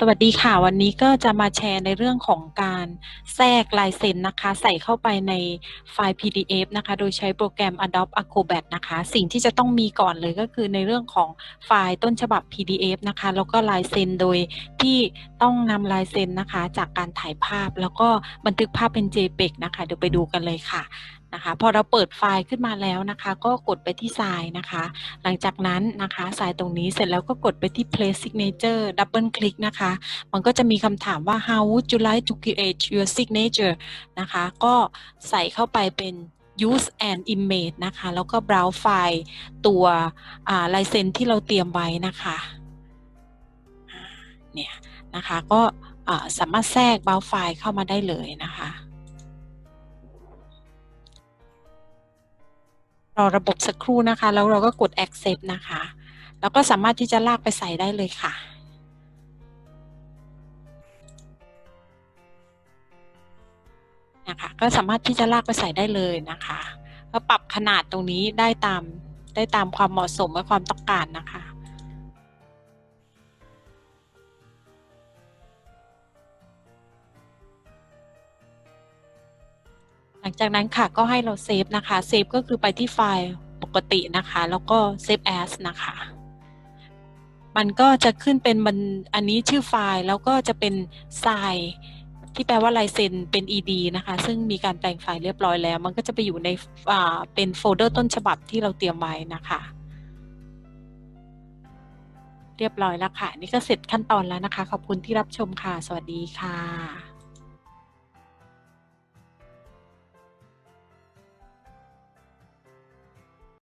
สวัสดีค่ะ วันนี้ก็จะมาแชร์ในเรื่องของการแทรกลายเซ็นนะคะ ใส่เข้าไปในไฟล์ PDF นะคะ โดยใช้โปรแกรม Adobe Acrobat นะคะ สิ่งที่จะต้องมีก่อนเลยก็คือในเรื่องของไฟล์ต้นฉบับ PDF นะคะ แล้วก็ลายเซ็นโดยที่ต้องนำลายเซ็นนะคะ จากการถ่ายภาพแล้วก็บันทึกภาพเป็น JPEG นะคะ เดี๋ยวไปดูกันเลยค่ะนะคะ พอเราเปิดไฟล์ขึ้นมาแล้วนะคะ ก็กดไปที่ Sign นะคะ หลังจากนั้นนะคะ Sign ตรงนี้เสร็จแล้วก็กดไปที่ Place Signature Double Click นะคะ มันก็จะมีคำถามว่า How would you like to create your signature นะคะ ก็ใส่เข้าไปเป็น use and image นะคะ แล้วก็ browse ไฟล์ตัวลายเซ็นที่เราเตรียมไว้นะคะเนี่ยนะคะก็สามารถแทรก browse ไฟล์เข้ามาได้เลยนะคะ รอระบบสักครู่นะคะ แล้วเราก็กด accept นะคะ แล้วก็สามารถที่จะลากไปใส่ได้เลยค่ะนะคะก็สามารถที่จะลากไปใส่ได้เลยนะคะก็ปรับขนาดตรงนี้ได้ตามได้ตามความเหมาะสมและความต้องการนะคะ ลังจากนั้นค่ะก็ให้เราเซฟนะคะเซฟก็คือไปที่ไฟล์ปกตินะคะ แล้วก็เซฟแอสนะคะ มันก็จะขึ้นเป็นมันอันนี้ชื่อไฟล์แล้วก็จะเป็นไซล์ที่แปลว่าลายเซ็นเป็น ed นะคะ ซึ่งมีการแปลงไฟล์เรียบร้อยแล้ว มันก็จะไปอยู่ในเป็นโฟลเดอร์ต้นฉบับที่เราเตรียมไว้นะคะเรียบร้อยแล้วค่ะ นี่ก็เสร็จขั้นตอนแล้วนะคะ ขอบคุณที่รับชมค่ะ สวัสดีค่ะ